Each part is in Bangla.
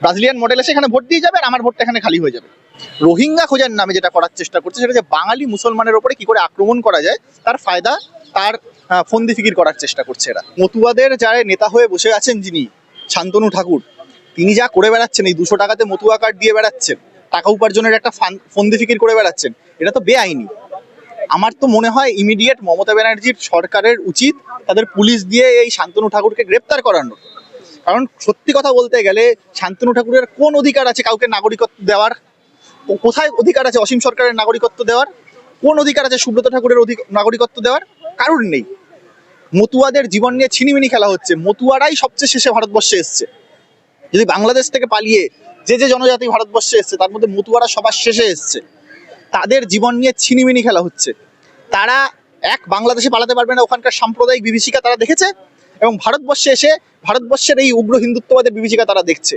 ব্রাজিলিয়ান মডেল এসে এখানে ভোট দিয়ে যাবে আর আমার ভোটটা এখানে খালি হয়ে যাবে। রোহিঙ্গা খোঁজার নামে যেটা করার চেষ্টা করছে, সেটা যে বাঙালি মুসলমানের ওপরে কি করে আক্রমণ করা যায়, তার ফায়দা, তার ফন্দি ফিকির করার চেষ্টা করছে এরা। মতুয়াদের যারা নেতা হয়ে বসে আছেন যিনি, শান্তনু ঠাকুর, তিনি যা করে বেড়াচ্ছেন, এই দুশো টাকাতে মতুয়া কার্ড দিয়ে বেড়াচ্ছেন, টাকা উপার্জনের একটা ফান- ফন্দি ফিকির করে বেড়াচ্ছেন, এটা তো বেআইনি। আমার তো মনে হয় ইমিডিয়েট মমতা ব্যানার্জির সরকারের উচিত তাদের পুলিশ দিয়ে এই শান্তনু ঠাকুরকে গ্রেপ্তার করানো। কারণ সত্যি কথা বলতে গেলে শান্তনু ঠাকুরের কোন অধিকার আছে কাউকে নাগরিকত্ব দেওয়ার? কোথায় অধিকার আছে অসীম সরকারের নাগরিকত্ব দেওয়ার? কোন অধিকার আছে সুব্রত ঠাকুরের অধিক, নাগরিকত্ব দেওয়ার? কারোর নেই। মতুয়াদের জীবন নিয়ে ছিনিমিনি খেলা হচ্ছে। মতুয়ারাই সবচেয়ে শেষে ভারতবর্ষে এসছে। যদি বাংলাদেশ থেকে পালিয়ে যে যে জনজাতি ভারতবর্ষে এসছে, তার মধ্যে মতুয়ারা সবার শেষে এসছে। তাদের জীবন নিয়ে ছিনিমিনি খেলা হচ্ছে। তারা এক, বাংলাদেশে পালাতে পারবে না। ওখানকার সাম্প্রদায়িক বিভীষিকা তারা দেখেছে? এবং ভারতবর্ষে এসে, ভারতবর্ষের এই উগ্র হিন্দুত্ববাদের বিভীষিকা তারা দেখছে।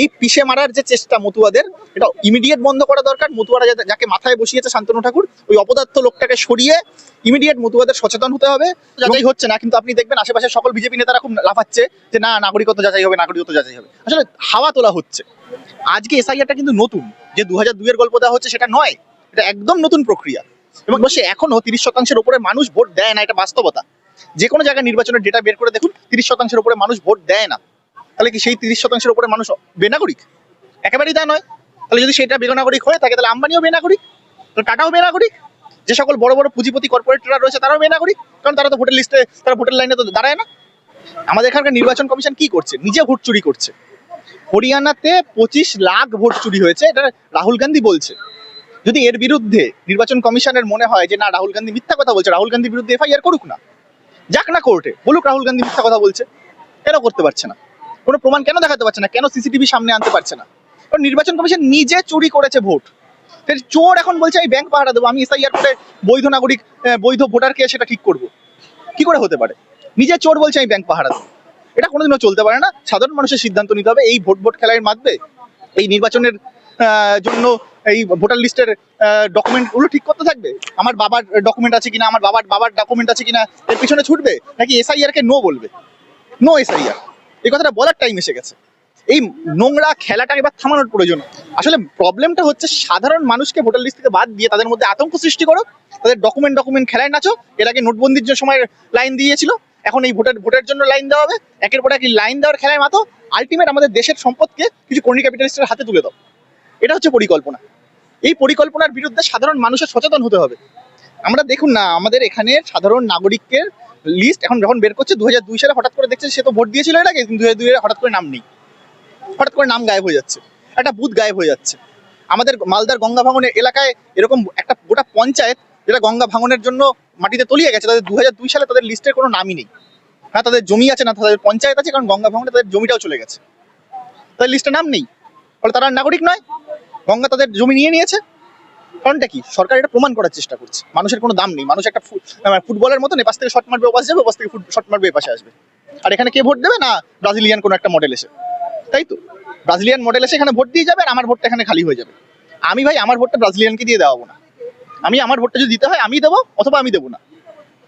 এই পিষে মারার যে চেষ্টা মতুয়াদের, এটা ইমিডিয়েট বন্ধ করা দরকার। মতুয়ারা যাকে মাথায় বসিয়েছে শান্তনু ঠাকুর, ওই অপদার্থ লোকটাকে সরিয়ে ইমিডিয়েট মতুয়াদের সচেতন হতে হবে। যাচাই হচ্ছে না, কিন্তু আপনি দেখবেন আশেপাশে সকল বিজেপি নেতারা খুব লাফাচ্ছে যে, না, নাগরিকত্ব যাচাই হবে, নাগরিকত্ব যাচাই হবে। আসলে হাওয়া তোলা হচ্ছে। আজকে এসআইআরটা কিন্তু নতুন, যে দু হাজার দুইয়ের গল্প দেওয়া হচ্ছে, সেটা নয়, এটা একদম নতুন প্রক্রিয়া। এবং বসে এখনও তিরিশ শতাংশের উপরে মানুষ ভোট দেয় না, এটা বাস্তবতা। যে কোনো জায়গায় নির্বাচনের ডেটা বের করে দেখুন, তিরিশ শতাংশের উপরে মানুষ ভোট দেয় না। তাহলে কি সেই তিরিশ শতাংশের উপরে মানুষ বেনাগরিক? একেবারেই তা নয়। তাহলে যদি সেটা বেনাগরিক হয়ে থাকে, তাহলে আম্বানিও বেনাগরিক, তাহলে টাটাও বেনাগরিক। যে সকল বড় বড় পুঁজিপতি কর্পোরেটরা রয়েছে, তারাও বেনাগরিক। কারণ তারা তো ভোটের লিস্টে তারা ভোটের লাইনে তো দাঁড়ায় না। আমাদের এখানকার নির্বাচন কমিশন কি করছে? নিজে ভোট চুরি করছে। হরিয়ানাতে পঁচিশ লাখ ভোট চুরি হয়েছে, এটা রাহুল গান্ধী বলছে। যদি এর বিরুদ্ধে নির্বাচন কমিশনের মনে হয় যে, না, রাহুল গান্ধী মিথ্যা কথা বলছে, রাহুল গান্ধীর বিরুদ্ধে এফআইআর করুক না। যাক না কোর্টে, বলুক রাহুল গান্ধী মিথ্যা কথা বলছে, কেন করতে পারছে না? কোনো প্রমাণ কেন দেখাতে পারছে না? কেন সিসিটিভি সামনে আনতে পারছে না? কারণ নির্বাচন কমিশন নিজে চুরি করেছে ভোট। চোর এখন বলছে আমি ব্যাংক পাহারা দেবো, আমি এসআইআর করে বৈধ নাগরিক বৈধ ভোটারকে সেটা ঠিক করব। কি করে হতে পারে? নিজে চোর বলছে, আমি ব্যাংক পাহারা দেবো। এটা কোনোদিনও চলতে পারে না। সাধারণ মানুষের সিদ্ধান্ত নিতে হবে, এই ভোট ভোট খেলার মাধ্যমে এই নির্বাচনের জন্য এই ভোটার লিস্টের ডকুমেন্টগুলো ঠিক করতে থাকবে? আমার বাবার ডকুমেন্ট আছে কিনা? আমার বাবার বাবার ডকুমেন্ট আছে কিনা? এর পিছনে ছুটবে? নাকি এসআইআর কে নো বলবে? নো এসআইআর এই কথাটা বলার টাইম এসে গেছে। এই নোংরা খেলাটা এবার থামানোর প্রয়োজন। আসলে প্রবলেমটা হচ্ছে সাধারণ মানুষকে ভোটার লিস্ট থেকে বাদ দিয়ে তাদের মধ্যে আতঙ্ক সৃষ্টি করো, তাদের ডকুমেন্ট ডকুমেন্ট খেলায় নাচো। এর আগে নোটবন্দির যে সময় লাইন দিয়েছিল, এখন এই ভোটার, ভোটের জন্য লাইন দেওয়া হবে। একের পর এক লাইন দেওয়ার খেলায় মাতো। আলটিমেট আমাদের দেশের সম্পদকে কিছু কর্নি ক্যাপিটালিস্টের হাতে তুলে দাও। এটা হচ্ছে পরিকল্পনা। এই পরিকল্পনার বিরুদ্ধে সাধারণ মানুষের সচেতন হতে হবে। আমরা দেখুন না, আমাদের এখানে সাধারণ নাগরিকের লিস্ট এখন যখন বের করছে দু হাজার দুই সালে হঠাৎ করে দেখছে, সে তো ভোট দিয়েছিল আগে, কিন্তু দু হাজার দুই হঠাৎ করে নাম নেই। হঠাৎ করে নাম গায়েব হয়ে যাচ্ছে। একটা বুথ গায়েব হয়ে যাচ্ছে। আমাদের মালদার গঙ্গা ভাঙনের এলাকায় এরকম একটা গোটা পঞ্চায়েত যেটা গঙ্গা ভাঙনের জন্য মাটিতে তলিয়ে গেছে, তাদের দু দুই সালে তাদের লিস্টের কোনো নামই নেই। হ্যাঁ তাদের জমি আছে, না তাদের পঞ্চায়েত আছে, কারণ গঙ্গা ভাঙনে তাদের জমিটাও চলে গেছে। তাদের লিস্টে নাম নেই। ফলে তারা নাগরিক নয়। গঙ্গা তাদের জমি নিয়ে নিয়েছে। কারণটা কি? সরকার এটা প্রমাণ করার চেষ্টা করছে। মানুষের কোনো দাম নেই। মানুষ একটা ফুটবলের মতন এপাশ থেকে শট মারবে, ওপাশে যাবে, ওপাশ থেকে শট মারবে, এপাশে আসবে। আর এখানে কে ভোট দেবে? না, ব্রাজিলিয়ান কোনো একটা মডেল এসে। তাই তো? ব্রাজিলিয়ান মডেল এসে এখানে ভোট দিয়ে যাবে আর আমার ভোটটা এখানে খালি হয়ে যাবে। আমি ভাই, আমার ভোটটা ব্রাজিলিয়ানকে দিয়ে দেওয়াবো না। আমি আমার ভোটটা যদি দিতে হয়, আমি দেবো অথবা আমি দেবো না।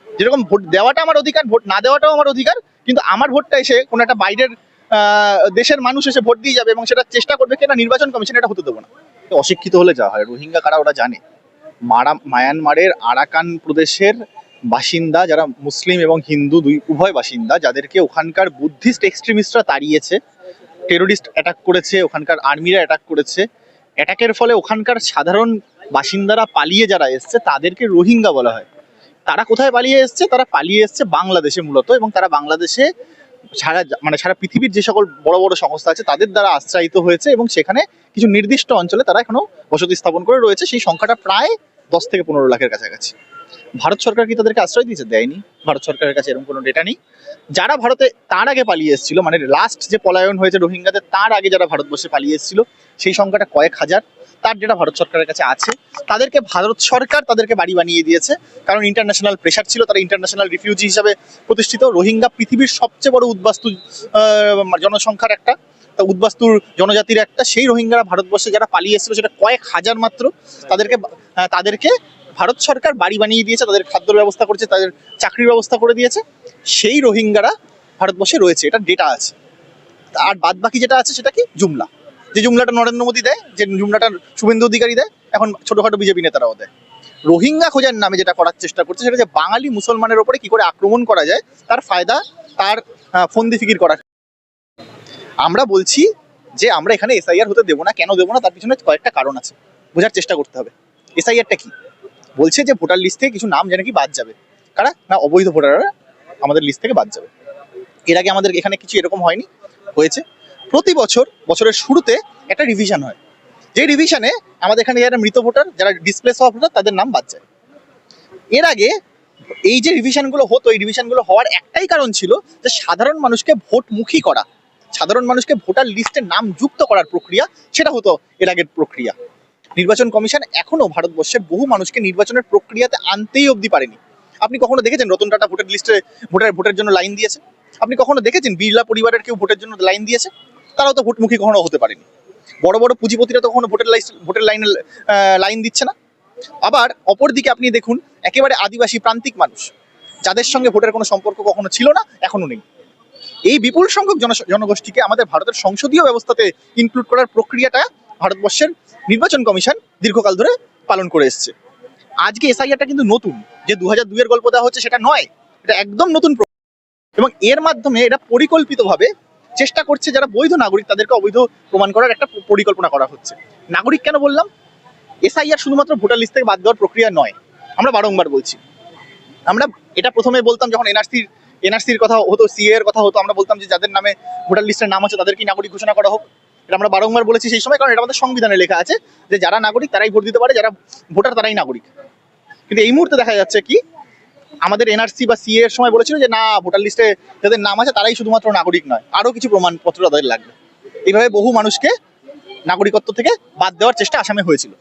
যেরকম ভোট দেওয়াটা আমার অধিকার, ভোট না দেওয়াটাও আমার অধিকার, কিন্তু আমার ভোটটা এসে কোনো একটা বাইরের দেশের মানুষ এসে ভোট দিয়ে যাবে এবং সেটা চেষ্টা করবে কিনা নির্বাচন কমিশন, এটা হতে দেবো না। অশিক্ষিত হলে যা হয়। রোহিঙ্গা কারা ওরা জানে। মারা, মায়ানমারের আরাকান প্রদেশের বাসিন্দা যারা মুসলিম এবং হিন্দু, দুই উভয় বাসিন্দা, যাদেরকে ওখানকার বুদ্ধিস্ট এক্সট্রিমিস্টরা তাড়িয়েছে, টেরোরিস্ট অ্যাটাক করেছে, ওখানকার আর্মিরা অ্যাটাক করেছে। অ্যাটাকের ফলে ওখানকার সাধারণ বাসিন্দারা পালিয়ে যারা এসছে, তাদেরকে রোহিঙ্গা বলা হয়। তারা কোথায় পালিয়ে এসছে? তারা পালিয়ে এসছে বাংলাদেশে মূলত এবং তারা বাংলাদেশে সারা মানে সারা পৃথিবীর যে সকল বড় বড় সংস্থা আছে, তাদের দ্বারা আশ্রয়িত হয়েছে এবং সেখানে কিছু নির্দিষ্ট অঞ্চলে তারা এখনও বসতি স্থাপন করে রয়েছে। সেই সংখ্যাটা প্রায় দশ থেকে পনেরো লাখের কাছাকাছি। ভারত সরকার কি তাদেরকে আশ্রয় দিয়েছে? দেয়নি। ভারত সরকারের কাছে এরকম কোনো ডেটা নেই। যারা ভারতে তার আগে পালিয়ে এসেছিল মানে লাস্ট যে পলায়ন হয়েছে রোহিঙ্গাদের, তার আগে যারা ভারতবর্ষে পালিয়ে এসেছিল, সেই সংখ্যাটা কয়েক হাজার। তার যেটা ভারত সরকারের কাছে আছে, তাদেরকে ভারত সরকার তাদেরকে বাড়ি বানিয়ে দিয়েছে। কারণ ইন্টারন্যাশনাল প্রেশার ছিল, তারা ইন্টারন্যাশনাল রিফিউজি হিসাবে প্রতিষ্ঠিত। রোহিঙ্গা পৃথিবীর সবচেয়ে বড় উদ্বাস্তু জনসংখ্যার একটা, তা উদ্বাস্তুর জনজাতির একটা। সেই রোহিঙ্গারা ভারতবর্ষে যারা পালিয়ে এসেছিল, সেটা কয়েক হাজার মাত্র তাদেরকে তাদেরকে ভারত সরকার বাড়ি বানিয়ে দিয়েছে, তাদের খাদ্যর ব্যবস্থা করেছে, তাদের চাকরির ব্যবস্থা করে দিয়েছে। সেই রোহিঙ্গারা ভারতবর্ষে রয়েছে, এটা ডেটা আছে। আর বাদ বাকি যেটা আছে, সেটা কি? জুমলা। যে জুমলাটা নরেন্দ্র মোদী দেয়, যে জুমলাটা শুভেন্দু অধিকারী দেয়, এখন ছোটখাটো বিজেপি নেতারাও দেয়। রোহিঙ্গা খোঁজার নামে যেটা করার চেষ্টা করছে, সেটা যে বাঙালি মুসলমানের ওপরে কি করে আক্রমণ করা যায়, তার ফায়দা, তার ফন্দি ফিকির করা। আমরা বলছি যে আমরা এখানে এসআইআর হতে দেবো না, কেন দেবো না, তার পিছনে কয়েকটা কারণ আছে। বোঝার চেষ্টা করতে হবে। এসআইআরটা কি? বলছে যে ভোটার লিস্ট থেকে কিছু নাম যেন কি বাদ যাবে। কারা? না, অবৈধ ভোটাররা আমাদের লিস্ট থেকে বাদ যাবে। এর আগে আমাদের এখানে কিছু এরকম হয়নি, হয়েছে। প্রতি বছর, বছরের শুরুতে একটা রিভিশন হয়। যে রিভিশনে আমাদের এখানে যারা মৃত ভোটার, যারা ডিসপ্লেস হওয়া ভোটার, তাদের নাম বাদ যায়। এর আগে এই যে রিভিশনগুলো হতো, এই রিভিশনগুলো হওয়ার একটাই কারণ ছিল যে সাধারণ মানুষকে ভোটমুখী করা। সাধারণ মানুষকে ভোটার লিস্টে নাম যুক্ত করার প্রক্রিয়া, সেটা হতো এর আগের প্রক্রিয়া। নির্বাচন কমিশন এখনও ভারতবর্ষের বহু মানুষকে নির্বাচনের প্রক্রিয়াতে আনতেই অবধি পারেনি। আপনি কখনো দেখেছেন রতন টাটা ভোটার লিস্টে ভোটার, ভোটের জন্য লাইন দিয়েছে? আপনি কখনো দেখেছেন বিড়লা পরিবারের কেউ ভোটের জন্য লাইন দিয়েছে? তারাও তো ভোটমুখী কখনো হতে পারেনি। বড় বড় পুঁজিপতিরা তো কখনো ভোটের লাইস ভোটের লাইনে লাইন দিচ্ছে না। আবার অপরদিকে আপনি দেখুন, একেবারে আদিবাসী প্রান্তিক মানুষ, যাদের সঙ্গে ভোটের কোনো সম্পর্ক কখনো ছিল না, এখনও নেই। এই বিপুল সংখ্যক জন জনগোষ্ঠীকে আমাদের ভারতের সংসদীয় ব্যবস্থাতে ইনক্লুড করার প্রক্রিয়াটা ভারতবর্ষের নির্বাচন কমিশন দীর্ঘকাল ধরে পালন করে এসছে। আজকে এসআইআরটা কিন্তু নতুন, যে দু হাজার দুইয়ের গল্প দেওয়া হচ্ছে সেটা নয়, এটা একদম নতুন। এবং এর মাধ্যমে এটা পরিকল্পিতভাবে চেষ্টা করছে যারা বৈধ নাগরিক তাদেরকে অবৈধ প্রমাণ করার একটা পরিকল্পনা করা হচ্ছে। নাগরিক কেন বললাম? এসআইআর শুধুমাত্র ভোটার লিস্ট থেকে বাদ দেওয়ার প্রক্রিয়া নয়। আমরা বারংবার বলছি। আমরা এটা প্রথমে বলতাম যখন এনআরসির এনআরসির কথা হতো সিএ এর কথা হতো, আমরা বলতাম যে যাদের নামে ভোটার লিস্টের নাম আছে তাদেরকে নাগরিক ঘোষণা করা হোক। এটা আমরা বারংবার বলেছি সেই সময়, কারণ এটা আমাদের সংবিধানে লেখা আছে যে যারা নাগরিক তারাই ভোট দিতে পারে, যারা ভোটার তারাই নাগরিক। কিন্তু এই মুহূর্তে দেখা যাচ্ছে কি আমাদের এনআরসি বা সিএ এর সময় বলেছিল যে না ভোটার লিস্টে যাদের নাম আছে তারাই শুধুমাত্র নাগরিক নয়। আরও কিছু প্রমাণপত্র তাদের লাগবে। এইভাবে বহু মানুষকে নাগরিকত্ব থেকে বাদ দেওয়ার চেষ্টা আসামে হয়েছিল।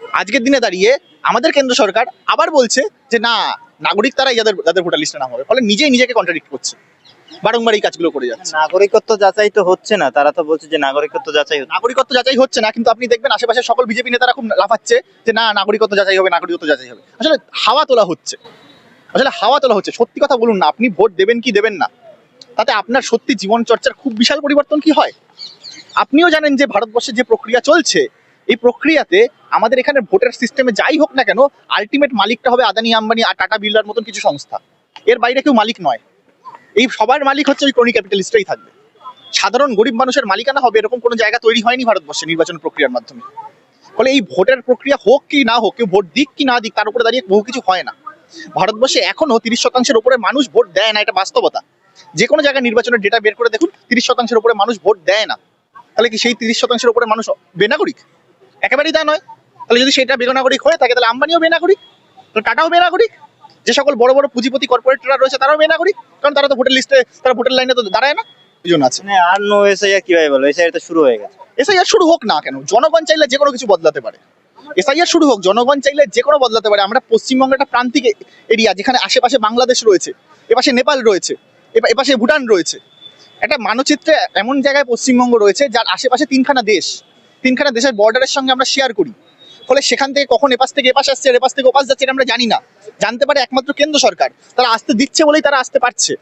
আজকের দিনে দাঁড়িয়ে আমাদের কেন্দ্র সরকার আবার বলছে যে না নাগরিক তারাই যাদের যাদের ভোটার লিস্টে নাম হবে। ফলে নিজেই নিজেকে কন্ট্রাডিক্ট করছে। বারংবার এই কাজগুলো করে যাচ্ছে। নাগরিকত্ব যাচাই তো হচ্ছে না তারা তো বলছে যে নাগরিকত্ব যাচাই হচ্ছে নাগরিকত্ব যাচাই হচ্ছে না কিন্তু আপনি দেখবেন আশেপাশে সকল বিজেপি নেতারা খুব লাফাচ্ছে যে না নাগরিকত্ব যাচাই হবে নাগরিকত্ব যাচাই হবে। আসলে হাওয়া তোলা হচ্ছে। আসলে হাওয়া তোলা হচ্ছে। সত্যি কথা বলুন না, আপনি ভোট দেবেন কি দেবেন না। তাতে আপনার সত্যি জীবন চর্চার খুব বিশাল পরিবর্তন কি হয়? আপনিও জানেন যে ভারতবর্ষে যে প্রক্রিয়া চলছে, এই প্রক্রিয়াতে আমাদের এখানে ভোটের সিস্টেমে যাই হোক না কেন আলটিমেট মালিকটা হবে আদানি আম্বানি আর টাটা বিল্ডার মতন কিছু সংস্থা। এর বাইরে কেউ মালিক নয়। এই সবার মালিক হচ্ছে ওই ক্রনি ক্যাপিটালিস্টরাই থাকবে। সাধারণ গরিব মানুষের মালিকানা হবে এরকম কোনো জায়গা তৈরি হয়নি ভারতবর্ষে নির্বাচন প্রক্রিয়ার মাধ্যমে। ফলে এই ভোটের প্রক্রিয়া হোক কি না হোক, কেউ ভোট দিক কি না দিক, তার উপরে দাঁড়িয়ে বহু কিছু হয় না। ভারতবর্ষে এখনও তিরিশ শতাংশের উপরে মানুষ ভোট দেয় না এটা বাস্তবতা। যে কোনো জায়গায় নির্বাচনের ডেটা বের করে দেখুন তিরিশ শতাংশের উপরে মানুষ ভোট দেয় না। তাহলে কি সেই তিরিশ শতাংশের উপরে মানুষ বেনাগরিক? একেবারেই তা নয়। তাহলে যদি সেটা বেনাগরিক হয়ে থাকে তাহলে আম্বানিও বেনাগরিক তাহলে টাটাও বেনাগরিক। যে সকল বড় বড় পুঁজিপতি কর্পোরেটরা রয়েছে তারাও বেনাগরিক। কারণ তারা তো ভোটের লিস্টে তারা ভোটের লাইনে তো দাঁড়ায় না এই জন্য আছে। মানে আর নো এসআইআর কীভাবে বলো? এসআইআর তো শুরু হয়ে গেছে। এসআইআর শুরু হোক না কেন জনগণ চাইলে যে কোনো কিছু বদলাতে পারে। এসআইআর শুরু হোক, জনগণ চাইলে যে কোনো বদলাতে পারে। আমরা পশ্চিমবঙ্গের একটা প্রান্তিক এরিয়া যেখানে আশেপাশে বাংলাদেশ রয়েছে, এপাশে নেপাল রয়েছে এপাশে ভুটান রয়েছে। একটা মানচিত্রে এমন জায়গায় পশ্চিমবঙ্গ রয়েছে যার আশেপাশে তিনখানা দেশ, তিনখানা দেশের বর্ডারের সঙ্গে আমরা শেয়ার করি। ফলে সেখান থেকে কখন এপাশ থেকে এপাশ আসছে আর এপাশ থেকে ওপাশ যাচ্ছে এটা আমরা জানি না। জানতে পারে একমাত্র কেন্দ্র সরকার। তারা আসতে দিচ্ছে বলেই তারা আসতে পারছে।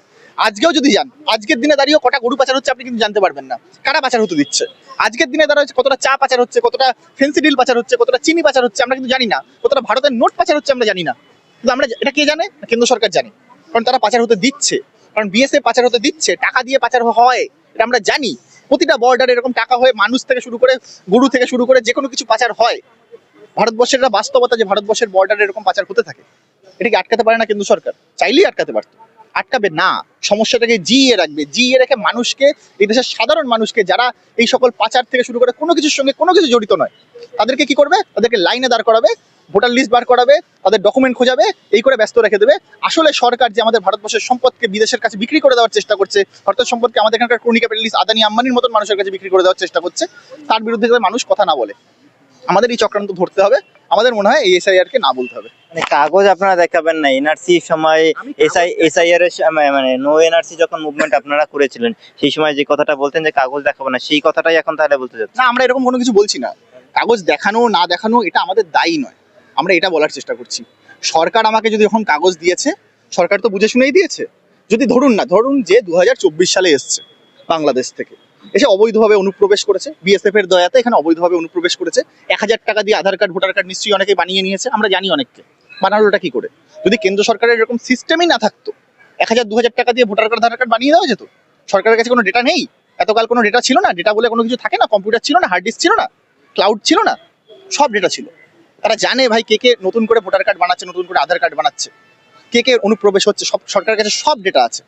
আজকেও যদি যান, আজকের দিনে দাঁড়িয়েও কটা গরু পাচার হচ্ছে আপনি কিন্তু জানতে পারবেন না। কারা পাচার হতে দিচ্ছে? আজকের দিনে দাঁড়া কতটা চা পাচার হচ্ছে, কতটা ফেন্সিডিল পাচার হচ্ছে, কতটা চিনি পাচার হচ্ছে আমরা কিন্তু জানি না, কতটা ভারতের নোট পাচার হচ্ছে আমরা জানি না। কিন্তু আমরা এটা কে জানে? কেন্দ্র সরকার জানে। কারণ তারা পাচার হতে দিচ্ছে। কারণ বিএসএফ পাচার হতে দিচ্ছে, টাকা দিয়ে পাচার হয়, এটা আমরা জানি। প্রতিটা বর্ডারে এরকম টাকা হয়ে মানুষ থেকে শুরু করে গরু থেকে শুরু করে যে কোনো কিছু পাচার হয়। ভারতবর্ষের বাস্তবতা যে ভারতবর্ষের বর্ডারে এরকম পাচার হতে থাকে। এটাকে আটকাতে পারে না কেন্দ্র সরকার? চাইলেই আটকাতে পারতো। আটকাবে না। সমস্যাটাকে জিইয়ে রাখবে। জিইয়ে রেখে মানুষকে, এই দেশের সাধারণ মানুষকে যারা এই সকল পাচার থেকে শুরু করে কোনো কিছুর সঙ্গে কোনো কিছু জড়িত নয়, তাদেরকে কি করবে? তাদেরকে লাইনে দাঁড় করাবে, ভোটার লিস্ট বার করাবে, তাদের ডকুমেন্ট খোঁজাবে, এই করে ব্যস্ত রেখে দেবে। আসলে সরকার যে আমাদের ভারতবর্ষের সম্পদকে বিদেশের কাছে বিক্রি করে দেওয়ার চেষ্টা করছে ভারতের সম্পদকে আমাদের এখানকার ক্রনি ক্যাপিটালিস্ট আদানি আম্বানির মতন মানুষের কাছে বিক্রি করে দেওয়ার চেষ্টা করছে, তার বিরুদ্ধে মানুষ কথা না বলে। আমাদের এই চক্রান্ত ধরতে হবে। আমাদের মনে হয় এসআইআর কে না বলতে হবে। মানে কাগজ আপনারা দেখাবেন না এনআরসি সময় এসআই এসআইআর এর মানে নো এনআরসি যখন মুভমেন্ট আপনারা করেছিলেন সেই সময় যে কথাটা বলতেন যে কাগজ দেখাবো না সেই কথাটাই এখন তাহলে বলতে যাচ্ছে না আমরা এরকম কোনো কিছু বলছি না। কাগজ দেখানো না দেখানো এটা আমাদের দায়ী নয়। আমরা এটা বলার চেষ্টা করছি। সরকার আমাকে যদি এখন কাগজ দিয়েছে সরকার তো বুঝে শুনেই দিয়েছে। যদি ধরুন না ধরুন যে দু হাজার চব্বিশ সালে এসছে বাংলাদেশ থেকে। এসে অবৈধভাবে অনুপ্রবেশ করেছে। বিএসএফ এর দয়াতে এখানে অবৈধভাবে অনুপ্রবেশ করেছে। এক হাজার টাকা দিয়ে আধার কার্ড, ভোটার কার্ড নিশ্চয়ই অনেকে বানিয়ে নিয়েছে। আমরা জানি অনেককে। বানালোটা কি করে? যদি কেন্দ্র সরকারের এরকম সিস্টেমই না থাকতো, এক হাজার, দু হাজার টাকা দিয়ে ভোটার কার্ড, আধার কার্ড বানিয়ে দেওয়া যেত? সরকারের কাছে কোনো ডেটা নেই? এতকাল কোনো ডেটা ছিল না? ডেটা বলে কোনো কিছু থাকে না? কম্পিউটার ছিল না? হার্ড ডিস্ক ছিল না? ক্লাউড ছিল না? সব ডেটা ছিল। তারা জানে ভাই কে কে নতুন করে ভোটার কার্ড বানাচ্ছে, নতুন করে আধার কার্ড বানাচ্ছে। কে কে অনুপ্রবেশ হচ্ছে? সব, সরকারের কাছে সব ডেটা আছে।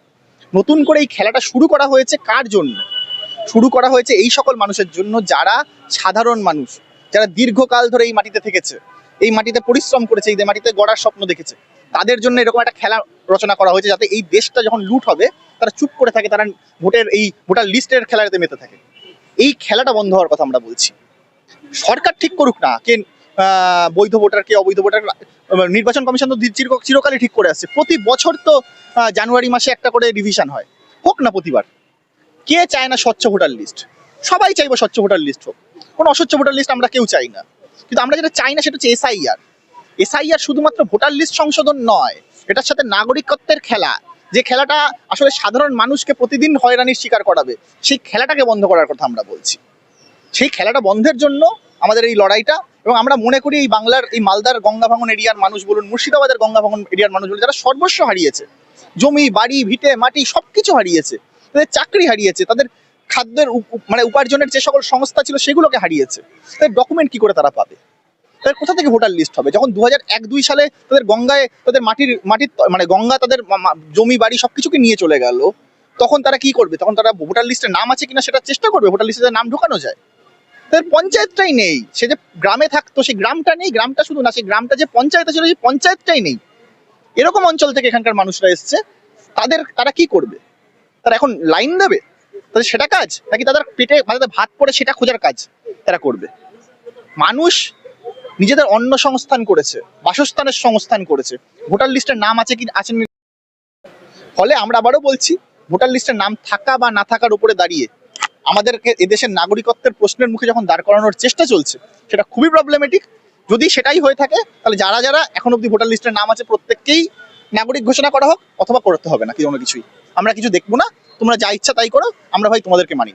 নতুন করে এই খেলাটা শুরু করা হয়েছে কার জন্য? শুরু করা হয়েছে এই সকল মানুষের জন্য যারা সাধারণ মানুষ, যারা দীর্ঘকাল ধরে এই মাটিতে থেকেছে, এই মাটিতে পরিশ্রম করেছে, এই মাটিতে গড়ার স্বপ্ন দেখেছে, তাদের জন্য এরকম একটা খেলা রচনা করা হয়েছে যাতে এই দেশটা যখন লুট হবে, তারা চুপ করে থাকে, তারা ভোটের এই ভোটার লিস্টের খেলাতে মেতে থাকে। এই খেলাটা বন্ধ হওয়ার কথা আমরা বলছি। সরকার ঠিক করুক না, কে বৈধ ভোটার, কে অবৈধ ভোটার, নির্বাচন কমিশন তো চির- চিরকালই ঠিক করে আসছে। প্রতি বছর তো জানুয়ারি মাসে একটা করে রিভিশন হয়। হোক না প্রতিবার। কে চায় না স্বচ্ছ ভোটার লিস্ট? সবাই চাইব স্বচ্ছ ভোটার লিস্ট হোক। কোনো অস্বচ্ছ ভোটার লিস্ট আমরা কেউ চাই না। কিন্তু আমরা যেটা চাই না সেটা হচ্ছে এসআইআর। এসআইআর শুধুমাত্র ভোটার লিস্ট সংশোধন নয়, এটার সাথে নাগরিকত্বের খেলা। যে খেলাটা আসলে সাধারণ মানুষকে প্রতিদিন হয়রানির শিকার করাবে, সেই খেলাটাকে বন্ধ করার কথা আমরা বলছি। সেই খেলাটা বন্ধের জন্য আমাদের এই লড়াইটা এবং আমরা মনে করি এই বাংলার এই মালদার গঙ্গাভাঙন এরিয়ার মানুষ বলুন, মুর্শিদাবাদের গঙ্গাভাঙন এরিয়ার মানুষ বলুন, যারা সর্বস্ব হারিয়েছে। জমি, বাড়ি, ভিটে, মাটি সবকিছু হারিয়েছে। তাদের চাকরি হারিয়েছে, তাদের খাদ্যের মানে উপার্জনের যে সকল সংস্থা ছিল সেগুলোকে হারিয়েছে। তাদের ডকুমেন্ট কি করে তারা পাবে? তাদের কোথা থেকে ভোটার লিস্ট হবে? যখন দু এক দুই সালে তাদের গঙ্গায় তাদের মাটির মাটির মানে গঙ্গা তাদের জমি, বাড়ি সবকিছুকে নিয়ে চলে গেল, তখন তারা কি করবে? তখন তারা ভোটার লিস্টে নাম আছে কিনা সেটা চেষ্টা করবে ভোটার লিস্টে নাম ঢোকানো যায়। তাদের পঞ্চায়েতটাই নেই, সে যে গ্রামে থাকতো সেই গ্রামটা নেই, গ্রামটা শুধু না, সেই গ্রামটা যে পঞ্চায়েত ছিল সেই পঞ্চায়েতটাই নেই। এরকম অঞ্চল থেকে এখানকার মানুষরা এসছে, তাদের, তারা কি করবে? তারা এখন লাইন দেবে? তাদের সেটা কাজ? নাকি তাদের পেটে তাদের ভাত পড়ে সেটা খোঁজার কাজ তারা করবে? মানুষ নিজেদের অন্ন সংস্থান করেছে, বাসস্থানের সংস্থান করেছে। ভোটার লিস্টের নাম আছে কি আছে নি- ফলে আমরা আবারও বলছি, ভোটার লিস্টের নাম থাকা বা না থাকার উপরে দাঁড়িয়ে আমাদেরকে এদেশের নাগরিকত্বের প্রশ্নের মুখে যখন দাঁড় করানোর চেষ্টা চলছে, সেটা খুবই প্রবলেমেটিক যদি সেটাই হয়ে থাকে, তাহলে যারা যারা এখন অব্দি ভোটার লিস্টের নাম আছে, প্রত্যেককেই নাগরিক ঘোষণা করা হোক অথবা করতে হবে না কি কোনো কিছুই। আমরা কিছু দেখব না, তোমরা যা ইচ্ছা তাই করো, আমরা ভাই তোমাদেরকে মানি।